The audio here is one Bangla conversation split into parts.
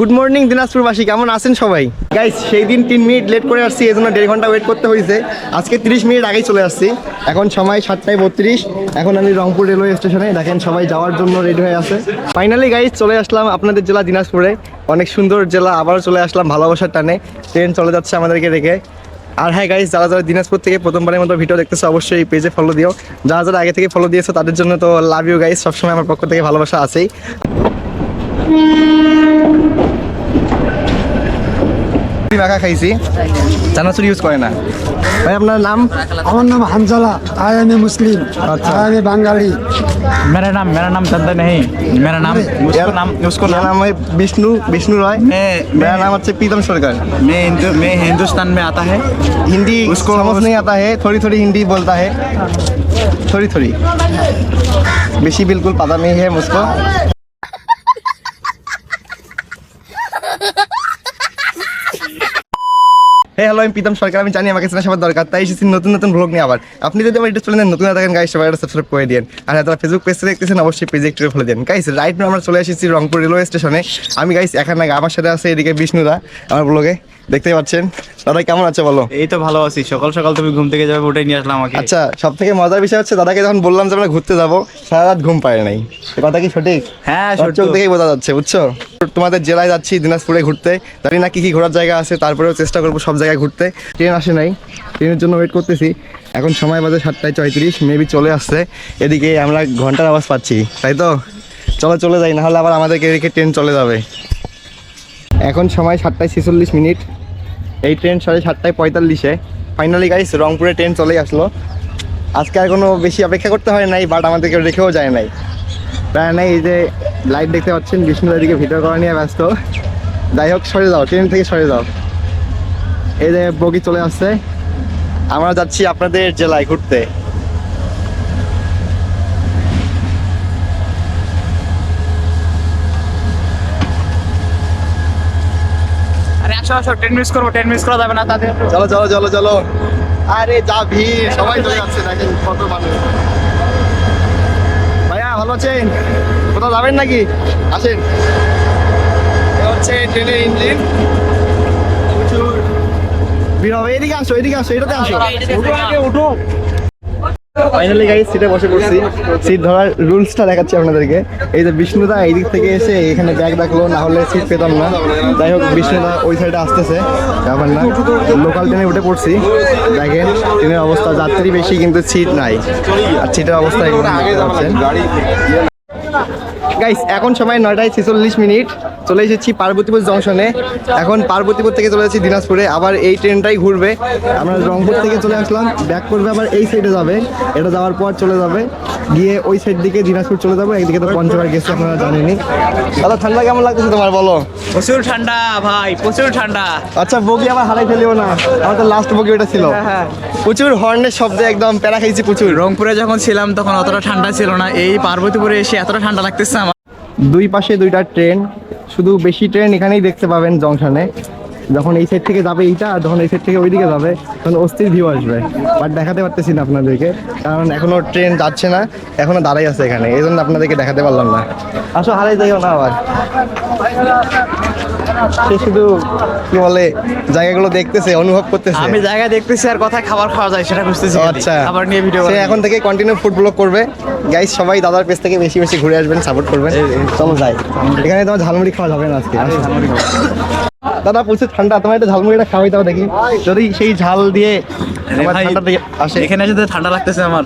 গুড মর্নিং দিনাজপুরবাসী কেমন আছেন সবাই? গাইস সেই দিন তিন মিনিট লেট করে আসছি, এই জন্য দেড় ঘণ্টা ওয়েট করতে হয়েছে। আজকে তিরিশ মিনিট আগেই চলে আসছি। এখন সময় সাতটায় বত্রিশ। এখন আমি রংপুর রেলওয়ে স্টেশনে দেখেন সবাই যাওয়ার জন্য রেডি হয়ে আছে। ফাইনালি গাইস চলে আসলাম আপনাদের জেলা দিনাজপুরে। অনেক সুন্দর জেলা, আবারও চলে আসলাম ভালোবাসার টানে। ট্রেন চলে যাচ্ছে আমাদেরকে রেখে। আর হ্যাঁ গাইস যারা যারা দিনাজপুর থেকে প্রথমবারের মতো ভিডিও দেখতেছে, অবশ্যই পেজে ফলো দিও। যারা যারা আগে থেকে ফলো দিয়েছে, তাদের জন্য তো লাভ ইউ গাইস সবসময় আমার পক্ষ থেকে ভালোবাসা আছেই মুড়ি মাখা খাইছি চানাচুর ইউজ করে না ভাই আপনার নাম আমার নাম Hanzala I am a Muslim अच्छा। आई एम ए बंगाली मेरा नाम मेरा नाम चंदा नहीं मेरा नाम उसको नाम उसको मेरा नाम नाम है विष्णु विष्णु रॉय मैं मेरा नाम है प्रीतम सरकार मैं हिंदू मैं हिंदुस्तान में आता है हिंदी उसको उसको- समझ नहीं आता है थोड़ी थोड़ी हिंदी बोलता है थोड़ी थोड़ी बेशी बिल्कुल पता नहीं है मुझको হে হ্যালো আমি প্রীতম সরকার আমি জানি আমাকে চেনা সবার দরকার তাই এসেছি নতুন নতুন ব্লগ নিয়ে আবার। আপনি যদি আমার ইউটিউব চ্যানেলে নতুন না থাকেন গাইস সবাই সাবস্ক্রাইব করে দিন আর যারা ফেসবুক পেজে দেখতেছেন অবশ্যই পেজে একটু ফলো দেন গাইস রাইট নাও আমরা চলে এসেছি রংপুর রেলওয়ে স্টেশনে আমি গাইস এখানে আমার সাথে আছে এদিকে বিষ্ণুদা আমার ব্লগে দেখতেই পাচ্ছেন। দাদা কেমন আছে বলো? এই তো ভালো আছি। সকাল সকাল তুমি ঘুম থেকে যাবে ওটাই নিয়ে আসলাম আমাকে। আচ্ছা সব থেকে মজার বিষয় হচ্ছে দাদাকে যখন বললাম যে আমরা ঘুরতে যাব সারা রাত ঘুম পায় নাই। কথা কি সঠিক? হ্যাঁ তোর চোখ দেখেই বোঝা যাচ্ছে বুঝছ? তোমাদের জেলায় যাচ্ছি, দিনাজপুরে ঘুরতে। জানি না কি কি ঘোরার জায়গা আছে, তারপরেও চেষ্টা করব সব জায়গায় ঘুরতে। ট্রেন আসে নাই, ট্রেনের জন্য ওয়েট করতেছি। এখন সময় বাজে সাতটায় চৌত্রিশ মেবি চলে আসছে। এদিকে আমরা ঘণ্টার আওয়াজ পাচ্ছি, তাই তো? চলো, চলে যাই, নাহলে আবার আমাদেরকে এদিকে ট্রেন চলে যাবে। এখন সময় সাতটায় ছেচল্লিশ মিনিট। এই ট্রেন সাড়ে সাতটায় পঁয়তাল্লিশে। ফাইনালি গাইস রংপুরে ট্রেন চলে আসলো। আজকে আর কোনো বেশি অপেক্ষা করতে হয় নাই বাট আমাদেরকে রেখেও যায় নাই। প্রায় নাই, এই যে লাইট দেখতে পাচ্ছেন বিষ্ণু এদিকে ভিডিও করা নিয়ে ব্যস্ত। যাই হোক সরে যাও ট্রেন থেকে সরে যাও। এই যে বগি চলে আসছে। আমরা যাচ্ছি আপনাদের জেলায় ঘুরতে। চলো চলো চলো চলো। আরে যা ভিড় সবাই চলে যাচ্ছে দেখেন কত মানুষ। ভালো আছেন? কোথাও যাবেন নাকি? আসেন। হচ্ছে ট্রেনের ইঞ্জিন। প্রচুর। ভিড় হবে এদিকে আসো এদিকে আসো। এটাতে আসো। উঠো আগে উঠো। ফাইনালি গাইস সিটে বসে পড়ছি। সিট ধরার রুলসটা দেখাচ্ছি আপনাদেরকে। এই যে বিষ্ণুদা এই দিক থেকে এসে এখানে ব্যাগ রাখল, না হলে সিট পেতাম না। যাই হোক, বিষ্ণুদা ওই সাইডে আসতেছে। ব্যাপার না লোকাল ট্রেনে উঠে পড়ছি। দেখেন ট্রেনের অবস্থা, যাত্রী বেশি, কিন্তু সিট নাই। আর সিটের অবস্থা এগুলো গাইস এখন সময় নয়টায় ছেচল্লিশ মিনিট। চলে এসেছি পার্বতীপুর জংশনে। এখন পার্বতীপুর থেকে চলে যাচ্ছি দিনাজপুরে। আবার এই ট্রেনটাই ঘুরবে। আমরা রংপুর থেকে চলে আসলাম। ব্যাক করবে আবার এই সাইডে যাবে। এটা যাওয়ার পর চলে যাবে। গিয়ে ওই সাইড দিকে দিনাজপুর চলে যাব। একদিকে তো পঞ্চগড় গেছে আপনারা জানেনই। দাদা ঠান্ডা কেমন লাগতেছে তোমার বলো? প্রচুর ঠান্ডা ভাই প্রচুর ঠান্ডা। আচ্ছা বগি আবার হারাই ফেলিও না। আমার তো লাস্ট বগি ওটা ছিল। প্রচুর হর্নের শব্দে একদম প্যারা খাইছি প্রচুর। রংপুরে যখন ছিলাম তখন অতটা ঠান্ডা ছিল না। এই পার্বতীপুরে এসে এতটা ঠান্ডা লাগতেছে আমার। দুই পাশে দুইটা ট্রেন শুধু বেশি ট্রেন এখানেই দেখতে পাবেন জংশনে। যখন এই সাইড থেকে যাবে এইটা আর যখন এই সাইড থেকে ওইদিকে যাবে তখন অস্থির ভিউ আসবে। বাট দেখাতে পারতেছি না আপনাদেরকে কারণ এখনও ট্রেন যাচ্ছে না এখনও দাঁড়াই আছে এখানে এই জন্য আপনাদেরকে দেখাতে পারলাম না। আসো হারাই যাইও না আবার। সে শুধু কি বলে জায়গাগুলো দেখতেছে অনুভব করতেছে। আমি জায়গা দেখতেছি আর কোথায় খাবার খাওয়া যায় সেটা খালি। আচ্ছা। খাবার নিয়ে ভিডিও সে এখন থেকে কন্টিনিউ ফুড ব্লগ করবে। গাইস সবাই দাদার পেজ থেকে বেশি বেশি ঘুরে আসবেন সাপোর্ট করবেন। চলো যাই। এখানে তোমার ঝালমুড়ি খাওয়া যাবে না আজকে। দাদা প্রচুর ঠান্ডা তোমার একটা ঝালমুড়িটা খাওয়াই দাও দেখি। যদি সেই ঝাল দিয়ে ঠান্ডা দিয়ে আসে। এখানে এসে ঠান্ডা লাগতেছে আমার।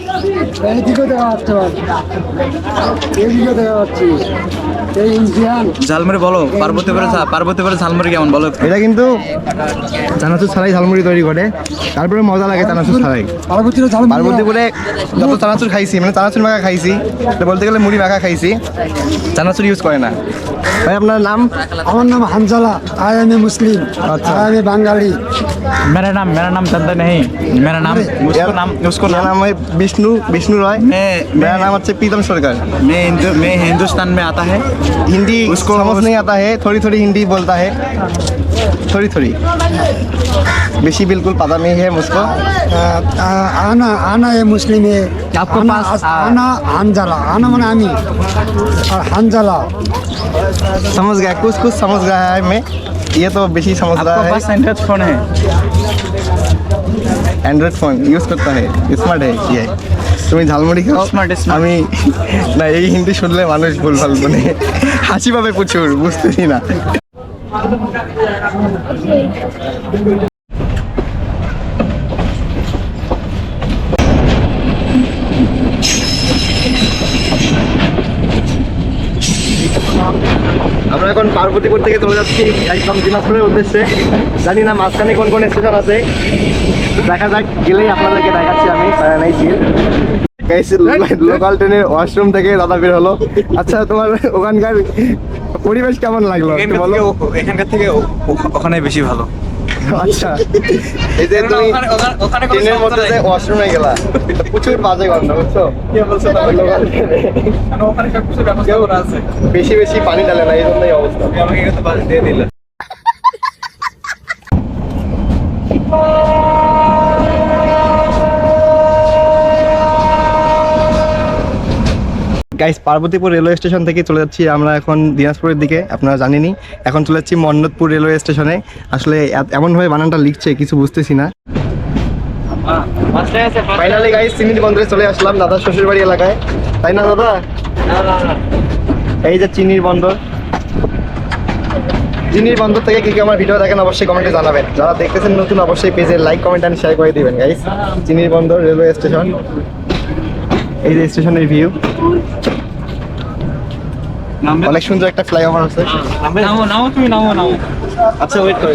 এইদিকে দেখা যাচ্ছে এইদিকে দেখা যাচ্ছে এই ইন্ডিয়ান ঝালমুড়ি বলো পার্বতীপুরে ঝা- পার্বতীপুরে ঝালমুড়ি কেমন বলো এটা কিন্তু চানাচুর ছাড়াই ঝালমুড়ি তৈরি করে তারপরে মজা লাগে চানাচুর ছাড়াই পার্বতীর ঝাল পার্বতীপুরে যত চানাচুর খাইছি মানে চানাচুর মাখা খাইছি তো বলতে গেলে মুড়ি মাখা খাইছি চানাচুর ইউজ করে না ভাই আপনার নাম আমার নাম Hanzala I am a Muslim अच्छा। আই এম এ बंगाली मेरा नाम मेरा नाम चंदा नहीं मेरा नाम उसको नाम उसको मेरा नाम नाम है विष्णु विष्णु रॉय मैं मेरा नाम है प्रीतम सरकार मैं हिंदू मैं हिंदुस्तान में आता है हिंदी उसको समझ नहीं आता है थोड़ी थोड़ी हिंदी बोलता है थोड़ी थोड़ी बेसी बिल्कुल पता नहीं है मुझको आना आना है मुस्लिम है आपको आना, पास आना हानजाला आना मना आमी और हानजाला समझ गया कुछ कुछ समझ गया है मैं ये तो बेसी समझ रहा है बस एंड्रॉइड फ़ोन है एंड्रॉइड फ़ोन यूज़ करता है स्मार्ट है ये তুমি ঝালমুড়ি খাও. আমি না এই হিন্দি শুনলে মানুষ ভুল ভালো মানে হাসি পাবে প্রচুর বুঝতেছি না। আমরা এখন পার্বতীপুর থেকে চলে যাচ্ছি একদম দিনাজপুরের উদ্দেশ্যে। জানি না মাঝখানে কোন কোন স্টেশন আছে। দেখা যাক গেলেই আপনাদেরকে দেখাচ্ছি আমি লোকাল ট্রেনের ওয়াশরুম থেকে দাদা বের হলো। আচ্ছা তোমার ওখানকার পরিবেশ কেমন লাগল বলো? এখানকার থেকে ওখানে বেশি ভালো। আচ্ছা। এই যে তুমি ট্রেনের মধ্যে যে ওয়াশরুমে গেলা প্রচুর বাজে গন্ধ বুঝছ? লোকাল বেশি বেশি পানি ঢালে না এই জন্যই অবস্থা। গাইস পার্বতীপুর রেলওয়ে স্টেশন থেকে চলে যাচ্ছি আমরা এখন দিনাজপুরের দিকে, আপনারা জানেনই। এখন চলে যাচ্ছি মন্নতপুর রেলওয়ে স্টেশনে আসলে এমনভাবে বানানটা লিখছে, কিছু বুঝতেছি না। ফাইনালি গাইস চিনির বন্দরে চলে আসলাম দাদার শ্বশুর বাড়ি এলাকায়। তাই না, দাদা? এই যে চিনির বন্দর। চিনির বন্দর থেকে কি কি আমার ভিডিও দেখেন, অবশ্যই কমেন্টে জানাবেন। যারা দেখতেছেন নতুন, অবশ্যই পেজে লাইক কমেন্ট এন্ড শেয়ার করে দিবেন গাইস চিনির বন্দর রেলওয়ে স্টেশন এই যে স্টেশনের ভিউ অনেক সুন্দর একটা ফ্লাইওভার আছে। নামো নামো তুমি নামো নামো। আচ্ছা ওয়েট করে।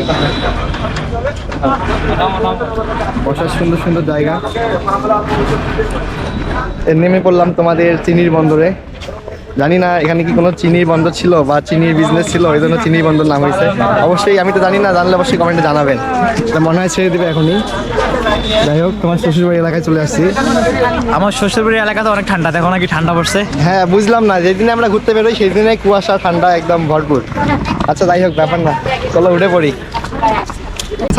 বসার সুন্দর সুন্দর জায়গা। এ নেমে পড়লাম তোমাদের চিনির বন্দরে। জানি না এখানে কি কোনো চিনির বন্দর ছিল বা চিনির বিজনেস ছিল ওই জন্য চিনির বন্দর নাম হয়েছে। অবশ্যই আমি তো জানি না জানলে অবশ্যই কমেন্টে জানাবেন। তা মনে হয় ছেড়ে দেবে এখনই। যাই হোক তোমার শ্বশুরবাড়ি এলাকায় চলে আসছি। আমার শ্বশুরবাড়ি এলাকাতে অনেক ঠান্ডা দেখো নাকি ঠান্ডা পড়ছে। হ্যাঁ বুঝলাম না যেদিনে আমরা ঘুরতে বেরোই সেই দিনে কুয়াশা ঠান্ডা একদম ভরপুর। আচ্ছা যাই হোক ব্যাপার না। চলো উঠে পড়ি।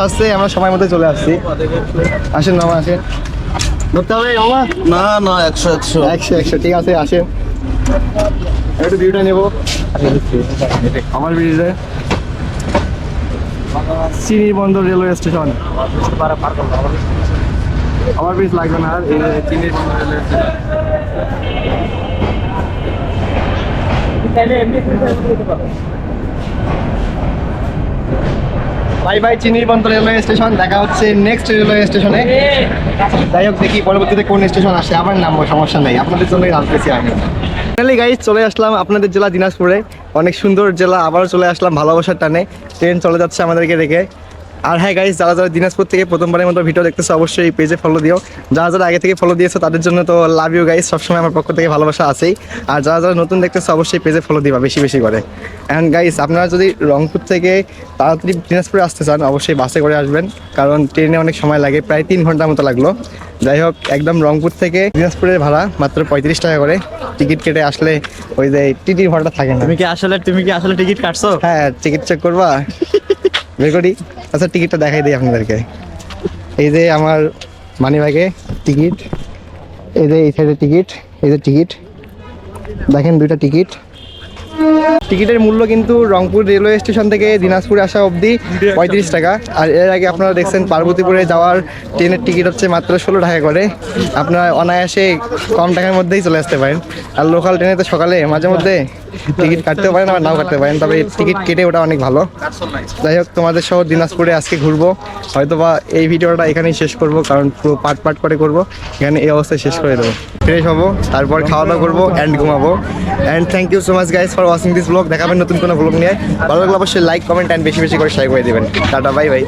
আসছে আমরা সময় মতো চলে আসছি। আসেন মামা আসেন। ধরতে হবে মামা? না না একশো একশো। একশো একশো ঠিক আছে আসেন। একটু ভিউটা নেব। আমার ব্রিজে চিনি বন্দর রেলওয়ে স্টেশন। আমার ব্রিজ লাগবে না আর চিনির রেলওয়ে স্টেশন। বাই বাই, চিনির বন্দর রেলওয়ে স্টেশন। দেখা হচ্ছে নেক্সট রেলওয়ে স্টেশনে। যাই হোক দেখি, পরবর্তীতে কোন স্টেশন আসে। আবার নামবো সমস্যা নেই। আপনাদের জন্যই নামতেছি আমি। ফাইনালি গাইজ চলে আসলাম আপনাদের জেলা দিনাজপুরে। অনেক সুন্দর জেলা, আবারও চলে আসলাম ভালোবাসার টানে। ট্রেন চলে যাচ্ছে আমাদেরকে রেখে আর হ্যাঁ গাইজ যারা যারা দিনাজপুর থেকে প্রথমবারের মতো ভিডিও দেখতেছে অবশ্যই এই পেজে ফলো দিও। যারা যারা আগে থেকে ফলো দিয়েছ তাদের জন্য তো লাভ ইউ গাইজ সবসময় আমার পক্ষ থেকে ভালোবাসা আছেই। আর যারা যারা নতুন দেখতেছে অবশ্যই পেজে ফলো দিবা বেশি বেশি করে। অ্যান্ড গাইজ আপনারা যদি রংপুর থেকে তাড়াতাড়ি দিনাজপুরে আসতে চান অবশ্যই বাসে করে আসবেন কারণ ট্রেনে অনেক সময় লাগে প্রায় তিন ঘণ্টার মতো লাগল। যাই হোক একদম রংপুর থেকে দিনাজপুরের ভাড়া মাত্র পঁয়ত্রিশ টাকা করে। টিকিট কেটে আসলে ওই যে টিটির ভাড়াটা থাকে না। তুমি কি আসলে তুমি কি আসলে টিকিট কাটছো? হ্যাঁ টিকিট চেক করবা। বের করি। আচ্ছা টিকিটটা দেখাই দিই আপনাদেরকে। এই যে আমার মানি ব্যাগে টিকিট এই যে এই সাইডে টিকিট এই যে টিকিট দেখেন দুইটা টিকিট টিকিটের মূল্য কিন্তু রংপুর রেলওয়ে স্টেশন থেকে দিনাজপুর আসা অবধি পঁয়ত্রিশ টাকা। আর এর আগে আপনারা দেখছেন পার্বতীপুরে যাওয়ার ট্রেনের টিকিট হচ্ছে মাত্র ষোলো টাকা করে। আপনারা অনায়াসে কম টাকার মধ্যেই চলে আসতে পারেন। আর লোকাল ট্রেনে তো সকালে মাঝে মধ্যে টিকিট কাটতেও পারেন আবার নাও কাটতে পারেন, তবে টিকিট কেটে ওটা অনেক ভালো। যাই হোক, তোমাদের সহ দিনাজপুরে আজকে ঘুরবো। হয়তো বা এই ভিডিওটা এখানেই শেষ করব, কারণ পুরো পার্ট পার্ট করে করব। এখানে এই অবস্থায় শেষ করে দেবো। ফ্রেশ হব, তারপর খাওয়া দাওয়া করব অ্যান্ড ঘুমাবো। And thank you so much guys for watching this vlog দেখাবেন নতুন কোনো ব্লগ নিয়ে। ভালো লাগলে অবশ্যই লাইক কমেন্ট অ্যান্ড বেশি বেশি করে শেয়ার করে দেবেন। Tata bye bye